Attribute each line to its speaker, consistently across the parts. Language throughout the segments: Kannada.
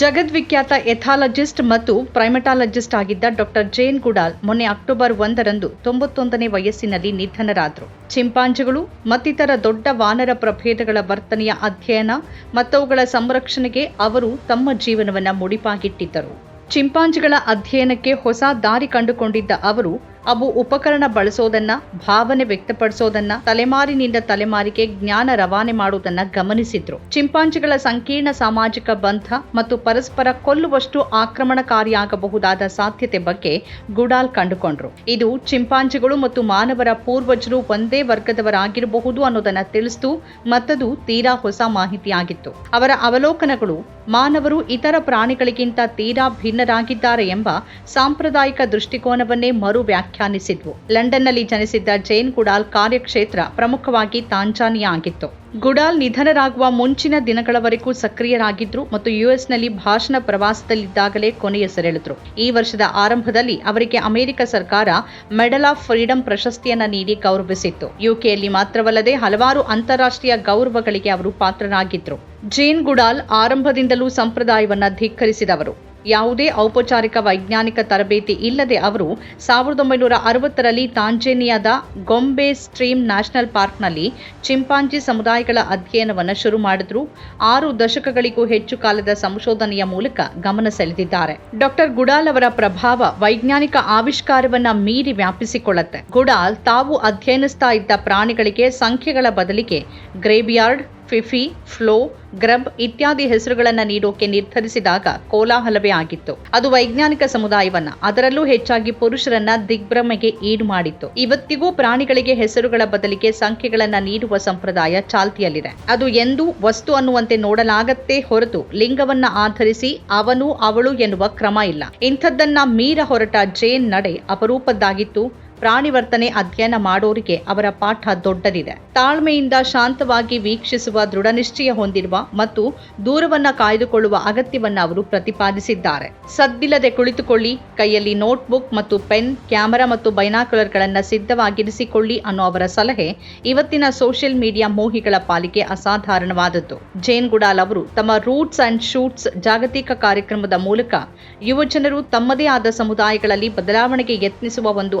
Speaker 1: ಜಗದ್ವಿಖ್ಯಾತ ಎಥಾಲಜಿಸ್ಟ್ ಮತ್ತು ಪ್ರೈಮಟಾಲಜಿಸ್ಟ್ ಆಗಿದ್ದ ಡಾಕ್ಟರ್ ಜೇನ್ ಗುಡಾಲ್ ಮೊನ್ನೆ ಅಕ್ಟೋಬರ್ ಒಂದರಂದು ತೊಂಬತ್ತೊಂದನೇ ವಯಸ್ಸಿನಲ್ಲಿ ನಿಧನರಾದರು. ಚಿಂಪಾಂಜಿಗಳು, ಮತ್ತಿತರ ದೊಡ್ಡ ವಾನರ ಪ್ರಭೇದಗಳ ವರ್ತನೆಯ ಅಧ್ಯಯನ ಮತ್ತವುಗಳ ಸಂರಕ್ಷಣೆಗೆ ಅವರು ತಮ್ಮ ಜೀವನವನ್ನು ಮುಡಿಪಾಗಿಟ್ಟಿದ್ದರು. ಚಿಂಪಾಂಜಿಗಳ ಅಧ್ಯಯನಕ್ಕೆ ಹೊಸ ದಾರಿ ಕಂಡುಕೊಂಡಿದ್ದ ಅವರು ಅವು ಉಪಕರಣ ಬಳಸೋದನ್ನ, ಭಾವನೆ ವ್ಯಕ್ತಪಡಿಸೋದನ್ನ, ತಲೆಮಾರಿನಿಂದ ತಲೆಮಾರಿಗೆ ಜ್ಞಾನ ರವಾನೆ ಮಾಡುವುದನ್ನ ಗಮನಿಸಿದ್ರು. ಚಿಂಪಾಂಜಿಗಳ ಸಂಕೀರ್ಣ ಸಾಮಾಜಿಕ ಬಂಧ ಮತ್ತು ಪರಸ್ಪರ ಕೊಲ್ಲುವಷ್ಟು ಆಕ್ರಮಣಕಾರಿಯಾಗಬಹುದಾದ ಸಾಧ್ಯತೆ ಬಗ್ಗೆ ಗುಡಾಲ್ ಕಂಡುಕೊಂಡ್ರು. ಇದು ಚಿಂಪಾಂಜಿಗಳು ಮತ್ತು ಮಾನವರ ಪೂರ್ವಜರು ಒಂದೇ ವರ್ಗದವರಾಗಿರಬಹುದು ಅನ್ನೋದನ್ನ ತಿಳಿಸ್ತು, ಮತ್ತದು ತೀರಾ ಹೊಸ ಮಾಹಿತಿಯಾಗಿತ್ತು. ಅವರ ಅವಲೋಕನಗಳು ಮಾನವರು ಇತರ ಪ್ರಾಣಿಗಳಿಗಿಂತ ತೀರಾ ಭಿನ್ನರಾಗಿದ್ದಾರೆ ಎಂಬ ಸಾಂಪ್ರದಾಯಿಕ ದೃಷ್ಟಿಕೋನವನ್ನೇ ಮರು ವ್ಯಾಖ್ಯಾನಿಸಿದ್ವು. ಲಂಡನ್ನಲ್ಲಿ ಜನಿಸಿದ್ದ ಜೈನ್ ಕುಡಾಲ್ ಕಾರ್ಯಕ್ಷೇತ್ರ ಪ್ರಮುಖವಾಗಿ ತಾಂಜಾನಿಯಾ ಆಗಿತ್ತು. ಗುಡಾಲ್ ನಿಧನರಾಗುವ ಮುಂಚಿನ ದಿನಗಳವರೆಗೂ ಸಕ್ರಿಯರಾಗಿದ್ರು ಮತ್ತು ಯುಎಸ್ನಲ್ಲಿ ಭಾಷಣ ಪ್ರವಾಸದಲ್ಲಿದ್ದಾಗಲೇ ಕೊನೆಯುಸಿರೆಳೆದ್ರು ಈ ವರ್ಷದ ಆರಂಭದಲ್ಲಿ ಅವರಿಗೆ ಅಮೆರಿಕ ಸರ್ಕಾರ ಮೆಡಲ್ ಆಫ್ ಫ್ರೀಡಂ ಪ್ರಶಸ್ತಿಯನ್ನ ನೀಡಿ ಗೌರವಿಸಿತ್ತು. ಯುಕೆಯಲ್ಲಿ ಮಾತ್ರವಲ್ಲದೆ ಹಲವಾರು ಅಂತಾರಾಷ್ಟ್ರೀಯ ಗೌರವಗಳಿಗೆ ಅವರು ಪಾತ್ರರಾಗಿದ್ರು. ಜೇನ್ ಗುಡಾಲ್ ಆರಂಭದಿಂದಲೂ ಸಂಪ್ರದಾಯವನ್ನ ಧಿಕ್ಕರಿಸಿದವರು. ಯಾವುದೇ ಔಪಚಾರಿಕ ವೈಜ್ಞಾನಿಕ ತರಬೇತಿ ಇಲ್ಲದೆ ಅವರು ಸಾವಿರದ ಒಂಬೈನೂರ ಅರವತ್ತರಲ್ಲಿ ತಾಂಜೇನಿಯಾದ ಗೊಂಬೆ ಸ್ಟ್ರೀಮ್ ನ್ಯಾಷನಲ್ ಪಾರ್ಕ್ನಲ್ಲಿ ಚಿಂಪಾಂಜಿ ಸಮುದಾಯಗಳ ಅಧ್ಯಯನವನ್ನು ಶುರು ಮಾಡಿದ್ರು. ಆರು ದಶಕಗಳಿಗೂ ಹೆಚ್ಚು ಕಾಲದ ಸಂಶೋಧನೆಯ ಮೂಲಕ ಗಮನ ಸೆಳೆದಿದ್ದಾರೆ. ಡಾಕ್ಟರ್ ಗುಡಾಲ್ ಅವರ ಪ್ರಭಾವ ವೈಜ್ಞಾನಿಕ ಆವಿಷ್ಕಾರವನ್ನ ಮೀರಿ ವ್ಯಾಪಿಸಿಕೊಳ್ಳುತ್ತೆ. ಗುಡಾಲ್ ತಾವು ಅಧ್ಯಯನಿಸ್ತಾ ಇದ್ದ ಪ್ರಾಣಿಗಳಿಗೆ ಸಂಖ್ಯೆಗಳ ಬದಲಿಗೆ ಗ್ರೇಬಿಯಾರ್ಡ್ ಫಿಫಿ, ಫ್ಲೋ, ಗ್ರಬ್ ಇತ್ಯಾದಿ ಹೆಸರುಗಳನ್ನು ನೀಡೋಕೆ ನಿರ್ಧರಿಸಿದಾಗ ಕೋಲಾಹಲವೇ ಆಗಿತ್ತು. ಅದು ವೈಜ್ಞಾನಿಕ ಸಮುದಾಯವನ್ನ, ಅದರಲ್ಲೂ ಹೆಚ್ಚಾಗಿ ಪುರುಷರನ್ನ ದಿಗ್ಭ್ರಮೆಗೆ ಈಡು ಮಾಡಿತ್ತು ಇವತ್ತಿಗೂ ಪ್ರಾಣಿಗಳಿಗೆ ಹೆಸರುಗಳ ಬದಲಿಗೆ ಸಂಖ್ಯೆಗಳನ್ನ ನೀಡುವ ಸಂಪ್ರದಾಯ ಚಾಲ್ತಿಯಲ್ಲಿದೆ. ಅದು ಎಂದೂ ವಸ್ತು ಅನ್ನುವಂತೆ ನೋಡಲಾಗತ್ತೆ ಹೊರತು ಲಿಂಗವನ್ನ ಆಧರಿಸಿ ಅವನು ಅವಳು ಎನ್ನುವ ಕ್ರಮ ಇಲ್ಲ. ಇಂಥದ್ದನ್ನ ಮೀರ ಹೊರಟ ಜೇನ್ ನಡೆ ಅಪರೂಪದ್ದಾಗಿತ್ತು. ಪ್ರಾಣಿ ವರ್ತನೆ ಅಧ್ಯಯನ ಮಾಡೋರಿಗೆ ಅವರ ಪಾಠ ದೊಡ್ಡದಿದೆ. ತಾಳ್ಮೆಯಿಂದ ಶಾಂತವಾಗಿ ವೀಕ್ಷಿಸುವ ದೃಢನಿಶ್ಚಯ ಹೊಂದಿರುವ ಮತ್ತು ದೂರವನ್ನ ಕಾಯ್ದುಕೊಳ್ಳುವ ಅಗತ್ಯವನ್ನ ಅವರು ಪ್ರತಿಪಾದಿಸಿದ್ದಾರೆ. ಸದ್ದಿಲ್ಲದೆ ಕುಳಿತುಕೊಳ್ಳಿ, ಕೈಯಲ್ಲಿ ನೋಟ್ಬುಕ್ ಮತ್ತು ಪೆನ್, ಕ್ಯಾಮೆರಾ ಮತ್ತು ಬೈನಾಕುಲರ್ಗಳನ್ನು ಸಿದ್ಧವಾಗಿರಿಸಿಕೊಳ್ಳಿ ಅನ್ನೋ ಅವರ ಸಲಹೆ ಇವತ್ತಿನ ಸೋಷಿಯಲ್ ಮೀಡಿಯಾ ಮೋಹಿಗಳ ಪಾಲಿಗೆ ಅಸಾಧಾರಣವಾದದ್ದು. ಜೇನ್ ಗುಡಾಲ್ ಅವರು ತಮ್ಮ ರೂಟ್ಸ್ ಅಂಡ್ ಶೂಟ್ಸ್ ಜಾಗತಿಕ ಕಾರ್ಯಕ್ರಮದ ಮೂಲಕ ಯುವಜನರು ತಮ್ಮದೇ ಆದ ಸಮುದಾಯಗಳಲ್ಲಿ ಬದಲಾವಣೆಗೆ ಯತ್ನಿಸುವ ಒಂದು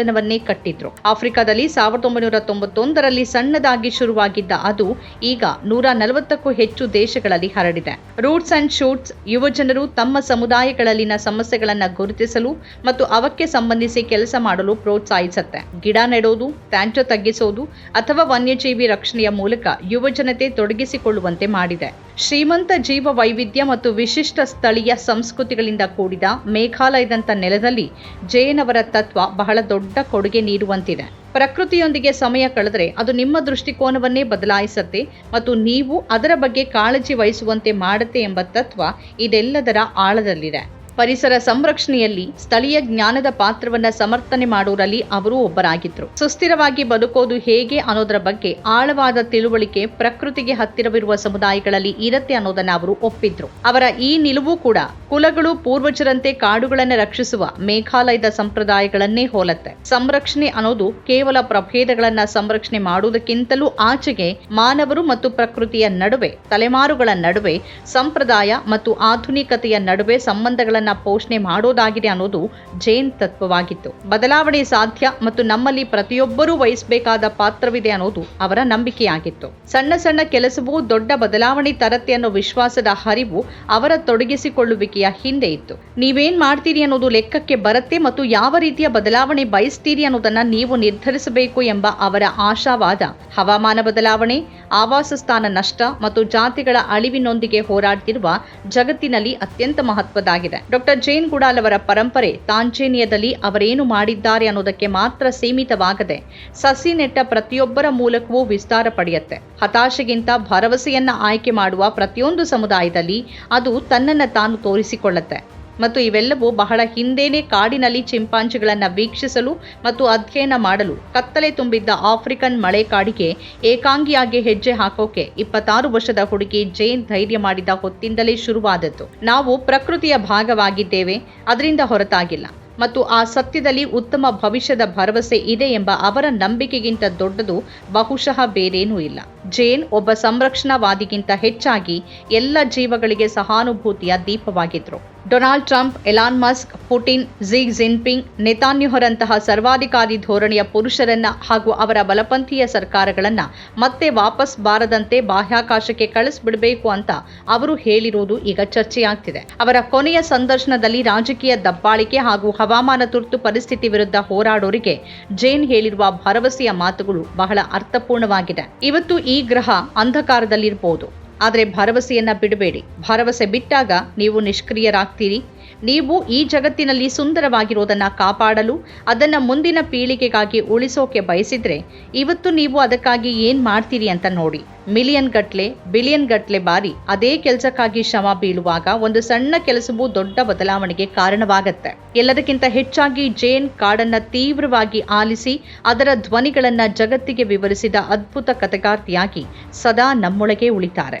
Speaker 1: ಆಂದೋಲನವನ್ನೇ ಕಟ್ಟಿದ್ರು. ಆಫ್ರಿಕಾದಲ್ಲಿ ಸಾವಿರದ ಒಂಬೈನೂರ ತೊಂಬತ್ತೊಂದರಲ್ಲಿ ಸಣ್ಣದಾಗಿ ಶುರುವಾಗಿದ್ದ ಅದು ಈಗ ನೂರ ನಲವತ್ತಕ್ಕೂ ಹೆಚ್ಚು ದೇಶಗಳಲ್ಲಿ ಹರಡಿದೆ. ರೂಟ್ಸ್ ಅಂಡ್ ಶೂಟ್ಸ್ ಯುವಜನರು ತಮ್ಮ ಸಮುದಾಯಗಳಲ್ಲಿನ ಸಮಸ್ಯೆಗಳನ್ನು ಗುರುತಿಸಲು ಮತ್ತು ಅವಕ್ಕೆ ಸಂಬಂಧಿಸಿ ಕೆಲಸ ಮಾಡಲು ಪ್ರೋತ್ಸಾಹಿಸುತ್ತೆ. ಗಿಡ ನೆಡೋದು ತ್ಯಾಜ್ಯ ತಗ್ಗಿಸೋದು ಅಥವಾ ವನ್ಯಜೀವಿ ರಕ್ಷಣೆಯ ಮೂಲಕ ಯುವಜನತೆ ತೊಡಗಿಸಿಕೊಳ್ಳುವಂತೆ ಮಾಡಿದೆ. ಶ್ರೀಮಂತ ಜೀವ ವೈವಿಧ್ಯ ಮತ್ತು ವಿಶಿಷ್ಟ ಸ್ಥಳೀಯ ಸಂಸ್ಕೃತಿಗಳಿಂದ ಕೂಡಿದ ಮೇಘಾಲಯದಂಥ ನೆಲದಲ್ಲಿ ಜೈನವರ ತತ್ವ ಬಹಳ ದೊಡ್ಡ ಕೊಡುಗೆ ನೀಡುವಂತಿದೆ. ಪ್ರಕೃತಿಯೊಂದಿಗೆ ಸಮಯ ಕಳೆದರೆ ಅದು ನಿಮ್ಮ ದೃಷ್ಟಿಕೋನವನ್ನೇ ಬದಲಾಯಿಸುತ್ತೆ ಮತ್ತು ನೀವು ಅದರ ಬಗ್ಗೆ ಕಾಳಜಿ ವಹಿಸುವಂತೆ ಮಾಡುತ್ತೆ ಎಂಬ ತತ್ವ ಇದೆಲ್ಲದರ ಆಳದಲ್ಲಿದೆ. ಪರಿಸರ ಸಂರಕ್ಷಣೆಯಲ್ಲಿ ಸ್ಥಳೀಯ ಜ್ಞಾನದ ಪಾತ್ರವನ್ನ ಸಮರ್ಥನೆ ಮಾಡುವರಲ್ಲಿ ಅವರು ಒಬ್ಬರಾಗಿದ್ರು. ಸುಸ್ಥಿರವಾಗಿ ಬದುಕೋದು ಹೇಗೆ ಅನ್ನೋದರ ಬಗ್ಗೆ ಆಳವಾದ ತಿಳುವಳಿಕೆ ಪ್ರಕೃತಿಗೆ ಹತ್ತಿರವಿರುವ ಸಮುದಾಯಗಳಲ್ಲಿ ಇರತ್ತೆ ಅನ್ನೋದನ್ನ ಅವರು ಒಪ್ಪಿದ್ರು. ಅವರ ಈ ನಿಲುವು ಕೂಡ ಕುಲಗಳು ಪೂರ್ವಜರಂತೆ ಕಾಡುಗಳನ್ನು ರಕ್ಷಿಸುವ ಮೇಘಾಲಯದ ಸಂಪ್ರದಾಯಗಳನ್ನೇ ಹೋಲತ್ತೆ. ಸಂರಕ್ಷಣೆ ಅನ್ನೋದು ಕೇವಲ ಪ್ರಭೇದಗಳನ್ನ ಸಂರಕ್ಷಣೆ ಮಾಡುವುದಕ್ಕಿಂತಲೂ ಆಚೆಗೆ ಮಾನವರು ಮತ್ತು ಪ್ರಕೃತಿಯ ನಡುವೆ, ತಲೆಮಾರುಗಳ ನಡುವೆ, ಸಂಪ್ರದಾಯ ಮತ್ತು ಆಧುನಿಕತೆಯ ನಡುವೆ ಸಂಬಂಧಗಳನ್ನ ಪೋಷಣೆ ಮಾಡೋದಾಗಿದೆ ಅನ್ನೋದು ಜೈನ್ ತತ್ವವಾಗಿತ್ತು. ಬದಲಾವಣೆ ಸಾಧ್ಯ ಮತ್ತು ನಮ್ಮಲ್ಲಿ ಪ್ರತಿಯೊಬ್ಬರೂ ವಹಿಸಬೇಕಾದ ಪಾತ್ರವಿದೆ ಅನ್ನೋದು ಅವರ ನಂಬಿಕೆಯಾಗಿತ್ತು. ಸಣ್ಣ ಸಣ್ಣ ಕೆಲಸವೂ ದೊಡ್ಡ ಬದಲಾವಣೆ ತರತ್ತೆ ಅನ್ನೋ ವಿಶ್ವಾಸದ ಹರಿವು ಅವರ ತೊಡಗಿಸಿಕೊಳ್ಳುವಿಕೆಯ ಹಿಂದೆ ಇತ್ತು. ನೀವೇನ್ ಮಾಡ್ತೀರಿ ಅನ್ನೋದು ಲೆಕ್ಕಕ್ಕೆ ಬರುತ್ತೆ ಮತ್ತು ಯಾವ ರೀತಿಯ ಬದಲಾವಣೆ ಬಯಸ್ತೀರಿ ಅನ್ನೋದನ್ನ ನೀವು ನಿರ್ಧರಿಸಬೇಕು ಎಂಬ ಅವರ ಆಶಾವಾದ ಹವಾಮಾನ ಬದಲಾವಣೆ, ಆವಾಸ ಸ್ಥಾನ ನಷ್ಟ ಮತ್ತು ಜಾತಿಗಳ ಅಳಿವಿನೊಂದಿಗೆ ಹೋರಾಡ್ತಿರುವ ಜಗತ್ತಿನಲ್ಲಿ ಅತ್ಯಂತ ಮಹತ್ವದಾಗಿದೆ. ಡಾಕ್ಟರ್ ಜೇನ್ ಗುಡಾಲ್ ಅವರ ಪರಂಪರೆ ತಾಂಜೇನಿಯಾದಲ್ಲಿ ಅವರೇನು ಮಾಡಿದ್ದಾರೆ ಅನ್ನೋದಕ್ಕೆ ಮಾತ್ರ ಸೀಮಿತವಾಗದೆ ಸಸಿ ನೆಟ್ಟ ಪ್ರತಿಯೊಬ್ಬರ ಮೂಲಕವೂ ವಿಸ್ತಾರ ಪಡೆಯುತ್ತೆ. ಹತಾಶೆಗಿಂತ ಭರವಸೆಯನ್ನ ಆಯ್ಕೆ ಮಾಡುವ ಪ್ರತಿಯೊಂದು ಸಮುದಾಯದಲ್ಲಿ ಅದು ತನ್ನನ್ನು ತಾನು ತೋರಿಸಿಕೊಳ್ಳುತ್ತೆ. ಮತ್ತು ಇವೆಲ್ಲವೂ ಬಹಳ ಹಿಂದೇನೆ ಕಾಡಿನಲ್ಲಿ ಚಿಂಪಾಂಜಿಗಳನ್ನು ವೀಕ್ಷಿಸಲು ಮತ್ತು ಅಧ್ಯಯನ ಮಾಡಲು. ಕತ್ತಲೆ ತುಂಬಿದ್ದ ಆಫ್ರಿಕನ್ ಮಳೆಕಾಡಿಗೆ ಏಕಾಂಗಿಯಾಗಿ ಹೆಜ್ಜೆ ಹಾಕೋಕೆ ಇಪ್ಪತ್ತಾರು ವರ್ಷದ ಹುಡುಗಿ ಜೈನ್ ಧೈರ್ಯ ಮಾಡಿದ ಹೊತ್ತಿಂದಲೇ ಶುರುವಾದದ್ದು. ನಾವು ಪ್ರಕೃತಿಯ ಭಾಗವಾಗಿದ್ದೇವೆ, ಅದರಿಂದ ಹೊರತಾಗಿಲ್ಲ. ಮತ್ತು ಆ ಸತ್ಯದಲ್ಲಿ ಉತ್ತಮ ಭವಿಷ್ಯದ ಭರವಸೆ ಇದೆ ಎಂಬ ಅವರ ನಂಬಿಕೆಗಿಂತ ದೊಡ್ಡದು ಬಹುಶಃ ಬೇರೇನೂ ಇಲ್ಲ. ಜೇನ್ ಒಬ್ಬ ಸಂರಕ್ಷಣಾವಾದಿಗಿಂತ ಹೆಚ್ಚಾಗಿ ಎಲ್ಲ ಜೀವಗಳಿಗೆ ಸಹಾನುಭೂತಿಯ ದೀಪವಾಗಿದ್ರು. Donald Trump, Elon Musk, Putin, Xi Jinping, ನೆತಾನ್ಯುಹರಂತಹ ಸರ್ವಾಧಿಕಾರಿ ಧೋರಣೆಯ ಪುರುಷರನ್ನ ಹಾಗೂ ಅವರ ಬಲಪಂಥೀಯ ಸರ್ಕಾರಗಳನ್ನ ಮತ್ತೆ ವಾಪಸ್ ಬಾರದಂತೆ ಬಾಹ್ಯಾಕಾಶಕ್ಕೆ ಕಳಿಸ್ಬಿಡಬೇಕು ಅಂತ ಅವರು ಹೇಳಿರುವುದು ಈಗ ಚರ್ಚೆಯಾಗ್ತಿದೆ. ಅವರ ಕೊನೆಯ ಸಂದರ್ಶನದಲ್ಲಿ ರಾಜಕೀಯ ದಬ್ಬಾಳಿಕೆ ಹಾಗೂ ಹವಾಮಾನ ತುರ್ತು ಪರಿಸ್ಥಿತಿ ವಿರುದ್ಧ ಹೋರಾಡೋರಿಗೆ ಜೇನ್ ಹೇಳಿರುವ ಭರವಸೆಯ ಮಾತುಗಳು ಬಹಳ ಅರ್ಥಪೂರ್ಣವಾಗಿದೆ. ಇವತ್ತು ಈ ಗ್ರಹ ಅಂಧಕಾರದಲ್ಲಿರಬಹುದು ಆದರೆ ಭರವಸೆಯನ್ನು ಬಿಡಬೇಡಿ. ಭರವಸೆ ಬಿಟ್ಟಾಗ ನೀವು ನಿಷ್ಕ್ರಿಯರಾಗ್ತೀರಿ. ನೀವು ಈ ಜಗತ್ತಿನಲ್ಲಿ ಸುಂದರವಾಗಿರೋದನ್ನ ಕಾಪಾಡಲು, ಅದನ್ನು ಮುಂದಿನ ಪೀಳಿಗೆಗಾಗಿ ಉಳಿಸೋಕೆ ಬಯಸಿದ್ರೆ ಇವತ್ತು ನೀವು ಅದಕ್ಕಾಗಿ ಏನು ಮಾಡ್ತೀರಿ ಅಂತ ನೋಡಿ. ಮಿಲಿಯನ್ ಗಟ್ಲೆ, ಬಿಲಿಯನ್ ಗಟ್ಲೆ ಬಾರಿ ಅದೇ ಕೆಲಸಕ್ಕಾಗಿ ಶ್ರಮ ಬೀಳುವಾಗ ಒಂದು ಸಣ್ಣ ಕೆಲಸವೂ ದೊಡ್ಡ ಬದಲಾವಣೆಗೆ ಕಾರಣವಾಗತ್ತೆ. ಎಲ್ಲದಕ್ಕಿಂತ ಹೆಚ್ಚಾಗಿ ಜೇನ್ ಕಾಡನ್ನ ತೀವ್ರವಾಗಿ ಆಲಿಸಿ ಅದರ ಧ್ವನಿಗಳನ್ನ ಜಗತ್ತಿಗೆ ವಿವರಿಸಿದ ಅದ್ಭುತ ಕಥೆಗಾರ್ತಿಯಾಗಿ ಸದಾ ನಮ್ಮೊಳಗೆ ಉಳಿತಾರೆ.